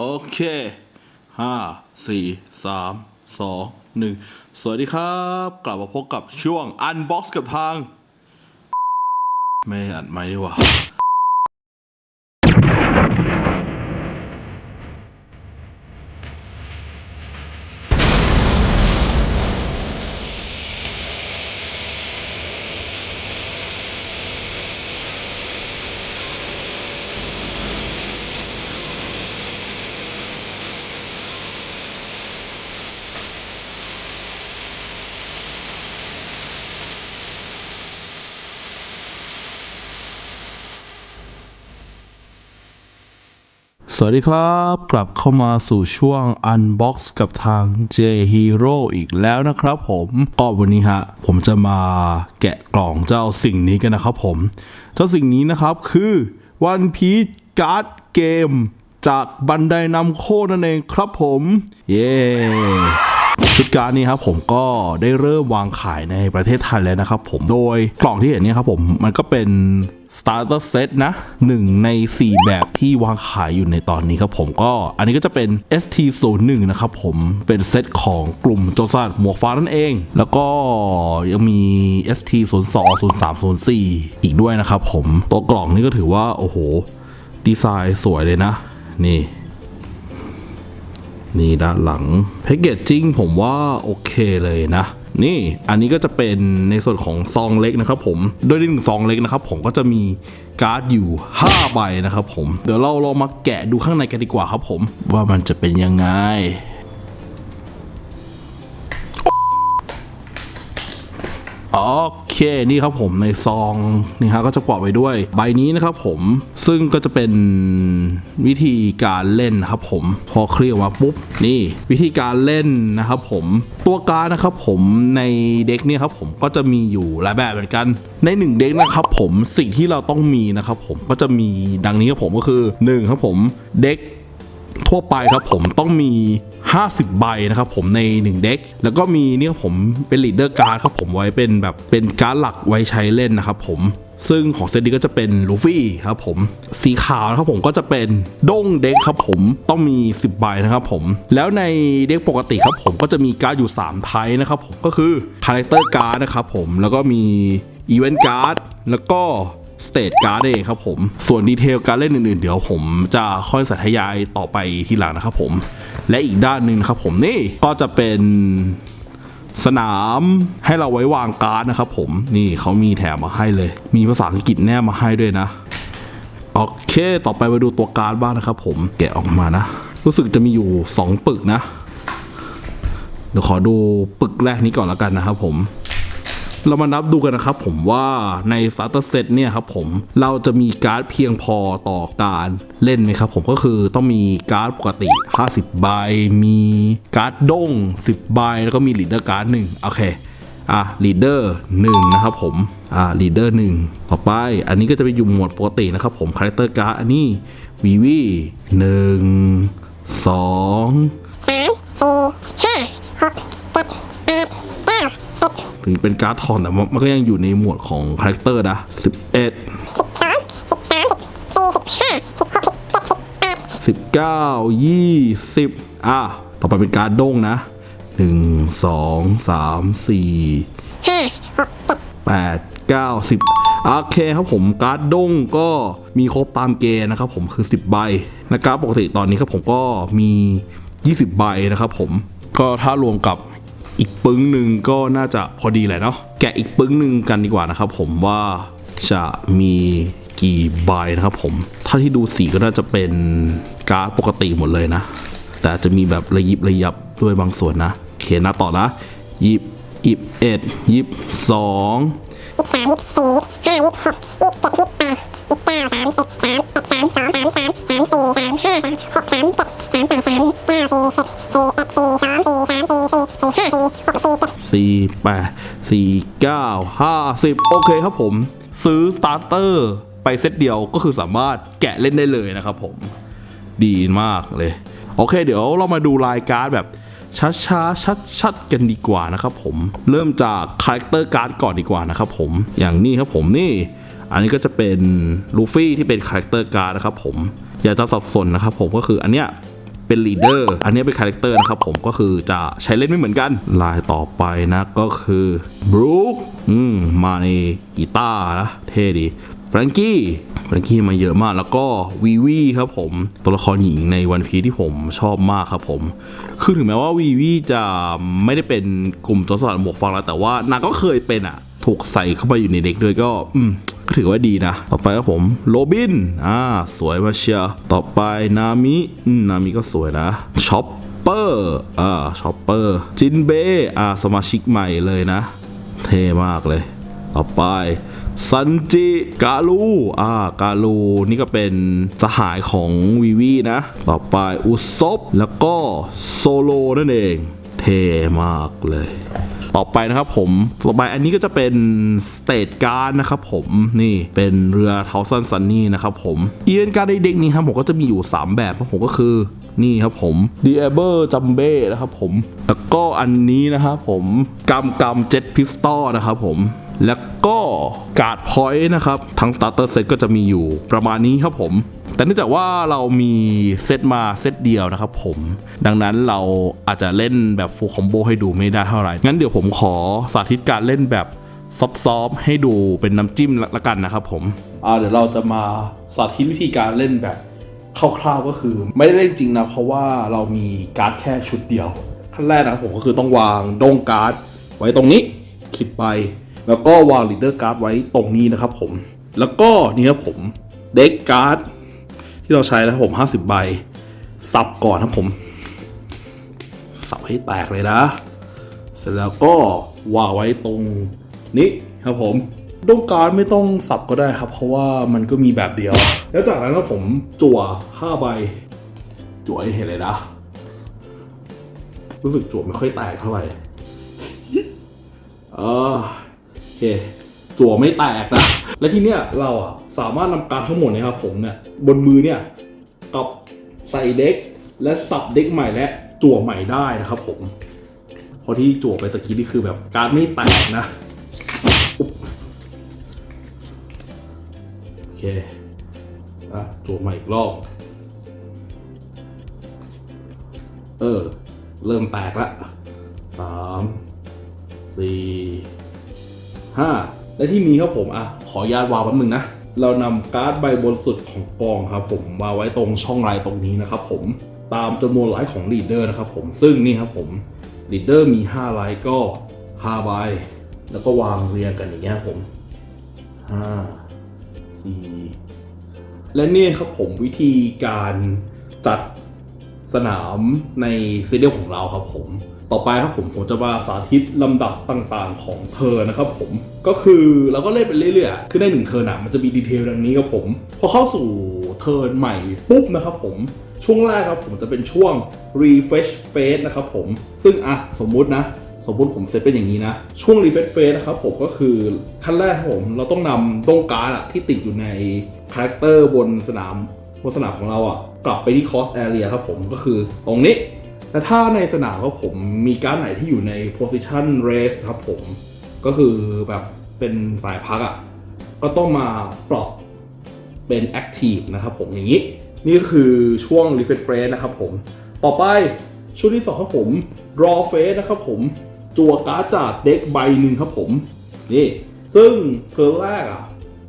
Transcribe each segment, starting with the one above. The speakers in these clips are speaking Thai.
โอเคห้าสี่สามสองหนึ่งสวัสดีครับ กลับมาพบกับช่วง Unbox กับทาง ไม่อัดไม่ดีกว่า สวัสดีครับ กลับเข้ามาสู่ช่วง Unbox กับทาง J Hero อีกแล้วนะครับผมก็วันนี้ฮะ ผมจะมาแกะกล่องเจ้าสิ่งนี้กันนะครับผม เจ้าสิ่งนี้นะครับคือ One Piece Card Game จากบันไดนำโคนั่นเองครับผม เย้ชุดการ์ดนี้ครับผมก็ได้เริ่มวางขายในประเทศไทยแล้วนะครับผมโดยกล่องที่เห็นเนี่ยครับผมมันก็เป็น starter set นะหนึ่งใน 4 แบบที่วางขายอยู่ในตอนนี้ครับผมก็อันนี้ก็จะเป็น ST01 นะครับผมเป็นเซตของกลุ่มโจรสลัดหมวกฟ้านั่นเอง แล้วก็ยังมี ST02 03 04 อีกด้วยนะครับผมตัวกล่องนี่ก็ถือว่า โอ้โห ดีไซน์สวยเลยนะ นี่นี่ด้านหลังแพคเกจจิ้งผมว่าโอเคเลยนะ นี่อันนี้ก็จะเป็นในส่วนของซองเล็กนะครับผม โดยในหนึ่งซองเล็กนะครับผมก็จะมีการ์ดอยู่5ใบนะครับผม เดี๋ยวเราลองมาแกะดูข้างในกันดีกว่าครับผม ว่ามันจะเป็นยังไง โอเคนี่ครับผมในซองนี่ฮะก็จะปอกไปด้วย ใบนี้นะครับผมซึ่งก็จะเป็นวิธีการเล่นครับผมพอเคลียร์ออกมาปุ๊บนี่วิธีการเล่นนะครับผมตัวการดนะครับผมในเด็กเนี่ยครับผมก็จะมีอยู่หลายแบบเหมือนกันในหนึ่งเด็กนะครับผมสิ่งที่เราต้องมีนะครับผมก็จะมีดังนี้ครับผมก็คือหนึ่งครับผมเด็ก ทั่วไปครับผมต้องมี 50 ใบนะครับผมใน 1 เด็ก แล้วก็มีเนี่ยครับผมเป็นลีดเดอร์การ์ดครับผมไว้เป็นแบบเป็นการ์ดหลักไว้ใช้เล่นนะครับผมซึ่งของเซตนี้ก็จะเป็นลูฟี่ครับผมสีขาวนะครับผมก็จะเป็นด้งเด็กครับผมต้องมี 10 ใบนะครับผม แล้วในเด็กปกติครับผมก็จะมีการ์ดอยู่ 3 ไทป์นะครับผมก็คือคาแรคเตอร์การ์ดนะครับผมแล้วก็มีอีเวนต์การ์ดแล้วก็ สเตทการ์ดเองครับผม ส่วนดีเทลการเล่นอื่นๆ เดี๋ยวผมจะค่อยสาธยายต่อไปทีหลังนะครับผม และอีกด้านหนึ่งครับผมนี่ก็จะเป็นสนามให้เราไว้วางการ์ดนะครับผมนี่เขามีแถมมาให้เลย มีภาษาอังกฤษแนบมาให้ด้วยนะโอเค ต่อไปมาดูตัวการ์ดบ้างนะครับผมแกะออกมานะ รู้สึกจะมีอยู่ 2 ปึกนะ เดี๋ยวขอดูปึกแรกนี้ก่อนแล้วกันนะครับผม เรามานับดูกันนะครับผมว่าใน starter set เนี่ยครับผมเราจะมีการ์ดเพียงพอต่อการเล่นไหมครับผมก็คือต้องมีการ์ดปกติ 50 ใบ มีการ์ดด้ง 10 ใบ แล้วก็มีลีดเดอร์การ์ดหนึ่งโอเคอะลีดเดอร์หนึ่งนะครับผมอ่าลีดเดอร์หนึ่งต่อไปอันนี้ก็จะไปอยู่หมวดปกตินะครับผมคาแรคเตอร์การ์ดอันนี้วีวีหนึ่งสองสามสี่ห้า ถึงเป็นการ์ดทอนแต่ว่ามันก็ยังอยู่ในหมวดของคาแรคเตอร์นะสิบเอ็ดสิบสองสิบสามสิบสี่สิบห้าสิบหกสิบเจ็ดสิบแปดสิบเก้ายี่สิบอะ ต่อไปเป็นการดด้งนะหนึ่งสองสามสี่แปดเก้าสิบโอเคครับผมการ์ดด้งก็มีครบตามเกณฑ์นะครับผมคือ 10 ใบนะการ์ดปกติตอนนี้ครับผมก็มี 20 ใบนะครับผมก็ถ้ารวมกับ อีกปึ้งหนึ่งก็น่าจะพอดีแหละเนาะแกะอีกปึ้งหนึ่งกันดีกว่านะครับผมว่าจะมีกี่ใบนะครับผม ถ้าที่ดูสีก็น่าจะเป็นการ์ดปกติหมดเลยนะ แต่จะมีแบบระยิบระยับด้วยบางส่วนนะโอเคนะต่อนะยิบยิบเอ็ดยิบสองสิบสามสิบสี่ห้าสิบหกสิบเจ็ดสิบแปดสิบเก้าสามสิบสามสิบสามสองสามสามสามสี่สามห้าสามหกสามเจ็ดสามแปดสามเก้าสี่สิบสี่เอ็ดสี่สองสี่สามสี่ สี่แปดสี่เก้าห้าสิบโอเคครับผม ซื้อสตาร์เตอร์ไปเซตเดียวก็คือสามารถแกะเล่นได้เลยนะครับผมดีมากเลย โอเค เดี๋ยวเรามาดูรายการดแบบช้าๆชัดๆกันดีกว่านะครับผมเริ่มจากคาแรคเตอร์การ์ดก่อนดีกว่านะครับผมอย่างนี้ครับผมนี่ อันนี้ก็จะเป็นลูฟี่ที่เป็นคาแรคเตอร์การ์ดนะครับผมอย่าจะสับสนนะครับผมก็คืออันเนี้ย เป็นลีดเดอร์อันนี้เป็นคาแรคเตอร์นะครับผมก็คือจะใช้เล่นไม่เหมือนกัน ลายต่อไปนะก็คือบรูคอืมมาในกีตาร์นะเท่ดีแฟรงกี้แฟรงกี้มาเยอะมากแล้วก็วีวีครับผม ตัวละครหญิงในวันพีที่ผมชอบมากครับผม คือถึงแม้ว่าวีวีจะไม่ได้เป็นกลุ่มตัวสลัดหมวกฟางแล้วแต่ว่านางก็เคยเป็นอะ ถูกใส่เข้าไปอยู่ในเด็กด้วยก็ อืม ก็ถือว่าดีนะ ต่อไปครับผมโรบินอ่าสวยมาเชียร์ต่อไปนามินามิก็สวยนะช็อปเปอร์อ่าช็อปเปอร์จินเบอ่าสมาชิกใหม่เลยนะ เท่มากเลย ต่อไปซันจิกาลูอ่ากาลูนี่ก็เป็นสหายของวีวีนะ ต่อไปอุซบแล้วก็โซโลนั่นเอง เท่มากเลย ต่อไปนะครับผมต่อไปอันนี้ก็จะเป็นสเตทการ์ดนะครับผมนี่เป็นเรือเทาซันซันนี่นะครับผมอีเวนการ์ดเด็กๆนี้ครับผมก็จะมีอยู่ 3 แบบครับผมก็คือนี่ครับผม d ีเอเบอร์จัมเบ้นะครับผม แล้วก็อันนี้นะครับผมกัมกัมเจ็ตพิสตอนะครับผมแล้วก็การ์ดพอยต์นะครับ ทั้งสตาร์เตอร์เซตก็จะมีอยู่ประมาณนี้ครับผม แต่เนื่องจากว่าเรามีเซตมาเซตเดียวนะครับผม ดังนั้นเราอาจจะเล่นแบบฟูลคอมโบให้ดูไม่ได้เท่าไหร่ งั้นเดี๋ยวผมขอสาธิตการเล่นแบบซอฟๆให้ดูเป็นน้ำจิ้มละกันนะครับผมอ่าเดี๋ยวเราจะมาสาธิตวิธีการเล่นแบบคร่าวๆก็คือ ไม่ได้เล่นจริงนะ เพราะว่าเรามีการ์ดแค่ชุดเดียวขั้นแรกนะครับผมก็คือต้องวางดงการ์ด ไว้ตรงนี้คลิปไป แล้วก็วางลีดเดอร์การ์ดไว้ตรงนี้นะครับผม แล้วก็นี่ครับผมเด็กการ์ด ที่เราใช้นะครับผม50ใบสับก่อนครับผมสับให้แตกเลยนะ เสร็จแล้วก็วางไว้ตรงนี้ครับผมต้องการไม่ต้องสับก็ได้ครับ เพราะว่ามันก็มีแบบเดียว แล้วจากนั้นก็ผมจั่ว5ใบ จั่วให้เห็นเลยนะ รู้สึกจั่วไม่ค่อยแตกเท่าไหร่เออโอเคจั่วไม่แตกนะ และที่เนี้ยเราอะสามารถนำการทั้งหมดนะครับผมเนี่ยบนมือเนี่ยกับใส่เด็กและสับเด็กใหม่และจั่วใหม่ได้นะครับผมเพราะที่จั่วไปตะกี้นี่คือแบบการไม่แตกนะโอเคอะจั่วใหม่อีกรอบเออ เริ่มแตกละสามสี่ห้า และที่มีครับผมอะขออนุญาตวางแป๊บนึงนะเรานำการ์ดใบบนสุดของกองครับผมมาไว้ตรงช่องลายตรงนี้นะครับผมตามจำนวนไลท์ของลีดเดอร์นะครับผมซึ่งนี่ครับผมลีดเดอร์มี5ไลท์ก็5ใบแล้วก็วางเรียงกันอย่างเงี้ยครับผม5 4และนี่ครับผมวิธีการจัดสนามในซีเรียลของเราครับผม ต่อไปครับผมผมจะมาสาธิตลำดับต่างๆ ของเธอนะครับผมก็คือเราก็เล่นไปเรื่อยๆ คือในหนึ่งเทิร์นอะมันจะมีดีเทลดังนี้ครับผม พอเข้าสู่เทิร์นใหม่ปุ๊บนะครับผมช่วงแรกครับผมจะเป็นช่วง refresh phase นะครับผม ซึ่งอะสมมุตินะ สมมติผมเซตเป็นอย่างนี้นะ ช่วง refresh phase นะครับผมก็คือขั้นแรกครับผมเราต้องนำต้งการ์ดอะที่ติดอยู่ในคาแรคเตอร์บนสนามบนสนามของเราอะกลับไปที่ cross area ครับผมก็คือตรงนี้ แต่ถ้าในสนามครับผมมีการดไหนที่อยู่ใน position race ครับผม ก็คือแบบเป็นสายพักอะ ก็ต้องมาปรับเป็น active นะครับผมอย่างนี้ นี่ก็คือช่วง refresh phase นะครับผม ต่อไปช่วงที่สองครับผม draw phase นะครับผม จัวการ์ดจากเด็กใบหนึ่งครับผม นี่ ซึ่งเทอร์แรกอะ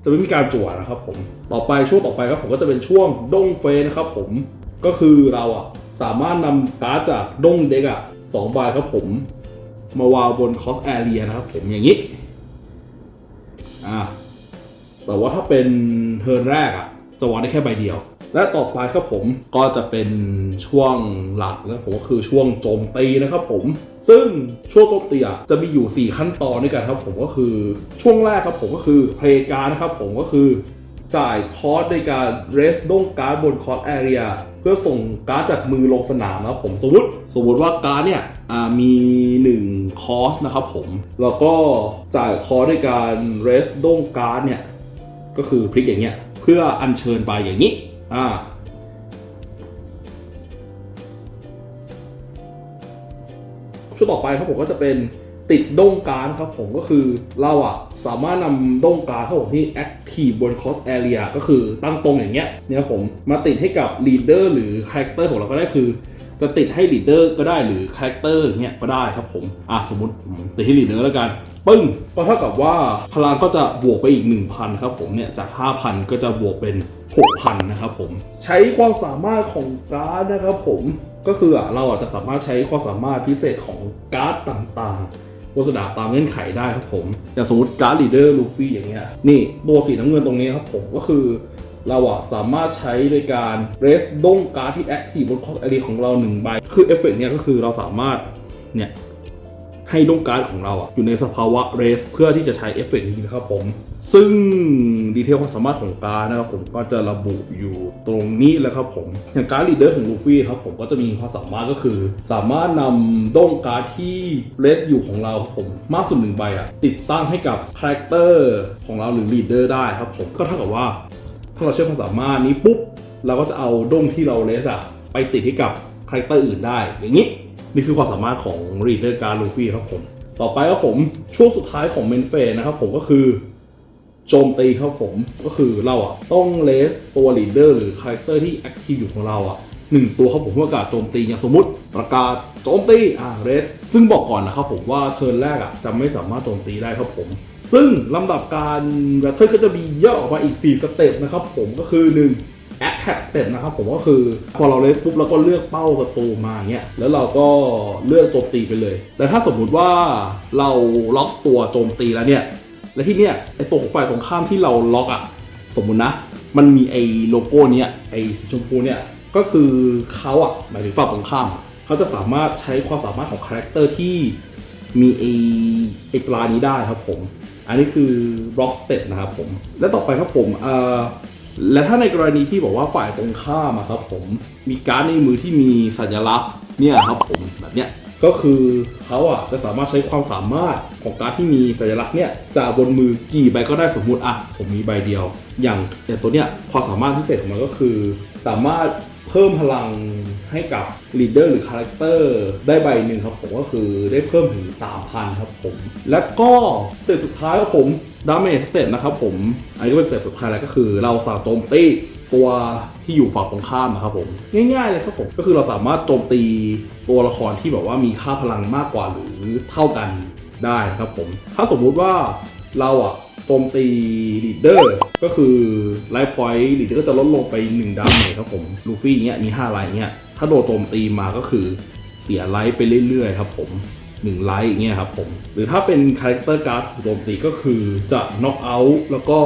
จะไม่มีการจั่วนะครับผม ต่อไปช่วงต่อไปครับผมก็จะเป็นช่วงด้งเฟสนะครับผม ก็คือเราอะ สามารถนำการ์ดจากด้งเด็กอะสองใบครับผม มาวางบนคอสแอเรียนะครับผมอย่างนี้อ่าแต่ว่าถ้าเป็นเทิร์นแรกอะจะวางได้แค่ใบเดียว และต่อไปครับผมก็จะเป็นช่วงหลักนะผมก็คือช่วงโจมตีนะครับผม ซึ่งช่วงโจมตีอะจะมีอยู่ 4 ขั้นตอนด้วยกันครับผมก็คือช่วงแรกครับผมก็คือเพลย์การนะครับผมก็คือจ่ายคอสในการเรสด้งการ์ดบนคอสแอเรีย พื่อส่งการ์ดจากมือลงสนามนะครับผมสมมติสมมติว่าการ์ดเนี่ยมี 1 คอร์สนะครับผมแล้วก็จ่ายคอร์สในการเรสด้งการ์ดเนี่ยก็คือพลิกอย่างเงี้ยเพื่ออัญเชิญไปอย่างนี้อ่าช่วงต่อไปครับผมก็จะเป็น ติดด้งการครับผมก็คือเราอะสามารถนำด้งการครับผมที่ active บน cross area ก็คือตั้งตรงอย่างเงี้ยเนี่ยครับผมมาติดให้กับ leader หรือ character ของเราก็ได้คือ จะติดให้ leader ก็ได้หรือ character อย่างเงี้ยก็ได้ครับผมอะสมมติติดให้ leader แล้วกันปึ้งก็เท่ากับว่าพลังก็จะบวกไปอีก 1,000 ครับผมเนี่ยจาก 5,000 ก็จะบวกเป็น 6,000 นะครับผม ใช้ความสามารถของการ์ดนะครับผมก็คืออะเราอาจจะสามารถใช้ความสามารถพิเศษของการ์ดต่างๆ บนสดาตามเงื่อนไขได้ครับผมอย่างสมมติการ์ดลีเดอร์ลูฟี่อย่างเงี้ยนี่ตัวสีน้ำเงินตรงนี้ครับผมก็คือเราอะสามารถใช้โดยการเรสด้งการ์ดที่แอคทีฟบนคอสไอดีของเราหนึ่งใบ คือเอฟเฟกต์เนี่ยก็คือเราสามารถเนี่ยให้ด้งการ์ดของเราอะอยู่ในสภาวะเรสเพื่อที่จะใช้เอฟเฟกต์นี้นะครับผม ซึ่งดีเทลความสามารถของการนะครับผมก็จะระบุอยู่ตรงนี้แหละครับผมอย่างการลีดเดอร์ของลูฟี่ครับผมก็จะมีความสามารถก็คือ สามารถนำด้งการ์ดที่เรสอยู่ของเราครับผมมากสุดหนึ่งใบอะติดตั้งให้กับคาแรคเตอร์ของเราหรือลีดเดอร์ได้ครับผมก็เท่ากับว่า ถ้าเราใช้ความสามารถนี้ปุ๊บเราก็จะเอาด้งที่เราเลสอะไปติดให้กับคาแรคเตอร์อื่นได้ อย่างนี้นี่คือความสามารถของ Reader Card Luffy ครับผม ต่อไปครับผมช่วงสุดท้ายของเมนเฟสนะครับผมก็คือ โจมตีครับผม ก็คือเราอะต้องเลสตัวลีดเดอร์หรือคาแรคเตอร์ที่แอคทีฟอยู่ของเราอะหนึ่งตัวครับผมเพื่อกาศโจมตีอย่างสมมติประกาศโจมตีอ่าเรส ซึ่งบอกก่อนนะครับผมว่าเทิร์นแรกอะจะไม่สามารถโจมตีได้ครับผม ซึ่งลำดับการแบทเทิลก็จะมีย่อออกมาอีก 4 สเต็ปนะครับผมก็คือ 1 attack step นะครับผมก็คือพอเราเลสปุ๊บเราก็เลือกเป้าศัตรูมาเงี้ยแล้วเราก็เลือกโจมตีไปเลยแต่ถ้าสมมุติว่าเราล็อกตัวโจมตีแล้วเนี่ย และที่เนี้ยไอตัวของฝ่ายตรงข้ามที่เราล็อกอะสมมุตินะ มันมีไอโลโก้เนี้ยไอสีชมพูเนี่ยก็คือเขาอะหมายถึงฝ่ายตรงข้ามเขาจะสามารถใช้ความสามารถของคาแรคเตอร์ที่มีไอไอตรานี้ได้ครับผม อันนี้คือ block step นะครับผม และต่อไปครับผมเอ่อและถ้าในกรณีที่บอกว่าฝ่ายตรงข้ามอะครับผมมีการ์ดในมือที่มีสัญลักษณ์เนี่ยครับผมแบบเนี้ย ก็คือเขาอะจะสามารถใช้ความสามารถของการดที่มีสัญลักษณ์เนี่ยจากบนมือกี่ใบก็ได้สมมุติอะผมมีใบเดียว อย่างอย่างตัวเนี้ยความสามารถพิเศษของมันก็คือ สามารถเพิ่มพลังให้กับลีดเดอร์หรือคาแรคเตอร์ได้ใบหนึ่งครับผมก็คือได้เพิ่มถึง 3,000 ครับผม และก็สเตจสุดท้ายครับผมดาเมจสเตจนะครับผม อันนี้ก็เป็นสเตจสุดท้ายแล้วก็คือเราสาโจมตี ตัวที่อยู่ฝั่งตรงข้ามนะครับผม ง่ายๆเลยครับผมก็คือเราสามารถโจมตีตัวละครที่แบบว่ามีค่าพลังมากกว่าหรือเท่ากันได้นะครับผม ถ้าสมมุติว่าเราอะโจมตีลีดเดอร์ก็คือไลฟ์พอยต์ลีดเดอร์ก็จะลดลงไป1ดาเมจครับผมลูฟี่เงี้ยมี5ไลท์เงี้ยถ้าโดนโจมตีมาก็คือเสียไลท์ไปเรื่อยๆครับผม1ไลท์เงี้ยครับผมหรือถ้าเป็นคาแรคเตอร์การ์ดถูกโจมตีก็คือจะน็อกเอาท์แล้วก็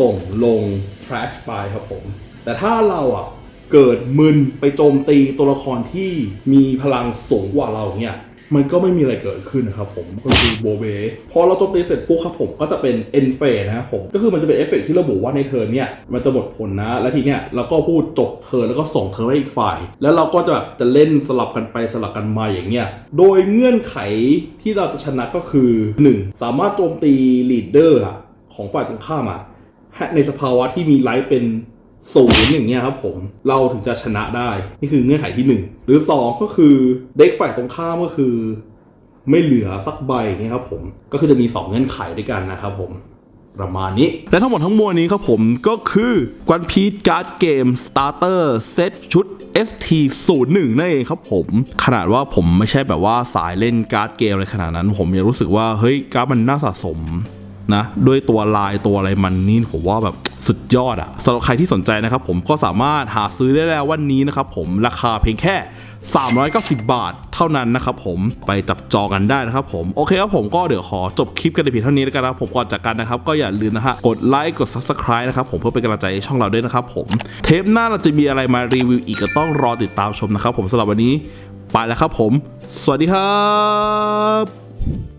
ส่งลง trash ไปครับผม แต่ถ้าเราอะเกิดมึนไปโจมตีตัวละครที่มีพลังสูงกว่าเราเนี่ยมันก็ไม่มีอะไรเกิดขึ้นนะครับผมก็คือโบเบพอเราโจมตีเสร็จปุ๊บครับผมก็จะเป็นเอนเฟนะครับผมก็คือมันจะเป็นเอฟเฟกต์ที่ระบุว่าในเทิร์นเนี่ยมันจะหมดผลนะ และทีเนี้ยเราก็พูดจบเทิร์นแล้วก็ส่งเทิร์นให้อีกฝ่าย แล้วเราก็จะแบบจะเล่นสลับกันไปสลับกันมาอย่างเงี้ยโดยเงื่อนไขที่เราจะชนะก็คือ 1. สามารถโจมตีลีดเดอร์ของฝ่ายตรงข้ามอะ ในสภาวะที่มีไลท์เป็นศูนย์อย่างเงี้ยครับผมเราถึงจะชนะได้ นี่คือเงื่อนไขที่ 1 หรือ 2 ก็คือเด็กฝ่ายตรงข้ามก็คือ ไม่เหลือสักใบอย่างเงี้ยครับผมก็คือจะมี 2 เงื่อนไขด้วยกันนะครับผมประมาณนี้ และทั้งหมดทั้งมวลนี้ครับผมก็คือ One Piece Card Game Starter Set ชุด ST01 นั่นเองครับผม ขนาดว่าผมไม่ใช่แบบว่าสายเล่นการ์ดเกมอะไรขนาดนั้น ผมยังรู้สึกว่า เฮ้ยการ์ดมันน่าสะสม นะด้วยตัวลายตัวอะไรมันนี่ผมว่าแบบสุดยอดอะสำหรับใครที่สนใจนะครับผมก็สามารถหาซื้อได้แล้ววันนี้นะครับผมราคาเพียงแค่ 390 บาทเท่านั้นนะครับผมไปจับจองกันได้นะครับผมโอเคครับผมก็เดี๋ยวขอจบคลิปกันในเพียงเท่านี้แล้วกันนะครับผมก่อนจากกันนะครับ ก็อย่าลืมนะฮะกดไลค์กด subscribe นะครับผมเพื่อเป็นกำลังใจให้ช่องเราด้วยนะครับผมเทปหน้าเราจะมีอะไรมารีวิวอีกก็ต้องรอติดตามชมนะครับผมสำหรับวันนี้ไปแล้วครับผม สวัสดีครับ